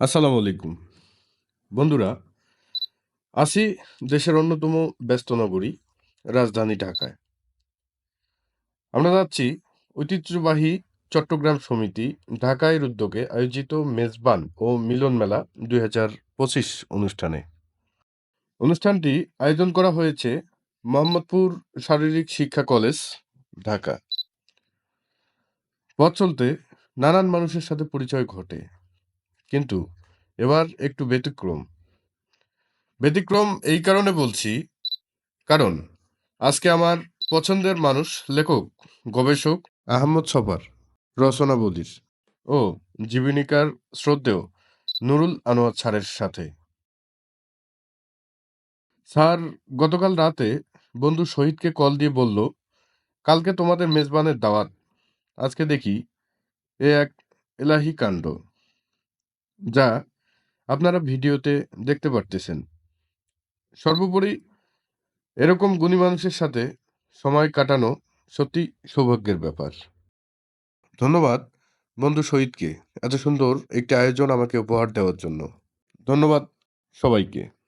আসসালামু আলাইকুম। বন্ধুরা আছি দেশের অন্যতম ব্যস্ত নগরী, রাজধানী ঢাকায়। আমরা যাচ্ছি ঐতিহ্যবাহী চট্টগ্রাম সমিতি ঢাকায় উদ্যোগে আয়োজিত মেজবান ও মিলন মেলা দুই হাজার পঁচিশ অনুষ্ঠানে। অনুষ্ঠানটি আয়োজন করা হয়েছে মোহাম্মদপুর শারীরিক শিক্ষা কলেজ, ঢাকা। পথ চলতে নানান মানুষের সাথে পরিচয় ঘটে। কিন্তু এবার একটু ব্যতিক্রম। ব্যতিক্রম এই কারণে বলছি, কারণ আজকে আমার পছন্দের মানুষ লেখক, গবেষক আহমদ সফার রচনা বদির ও জীবনীকার শ্রদ্ধেয় নুরুল আনোয়ার স্যারের সাথে। স্যার গতকাল রাতে বন্ধু শহীদকে কল দিয়ে বলল, কালকে তোমাদের মেজবানের দাওয়াত, আজকে দেখি এ এক এলাহি কাণ্ড। যা আপনারা ভিডিওতে দেখতে পারতেছেন। সর্বোপরি এরকম গুণী মানুষের সাথে সময় কাটানো সত্যি সৌভাগ্যের ব্যাপার। ধন্যবাদ বন্ধু শহীদকে এত সুন্দর একটি আয়োজন আমাকে উপহার দেওয়ার জন্য। ধন্যবাদ সবাইকে।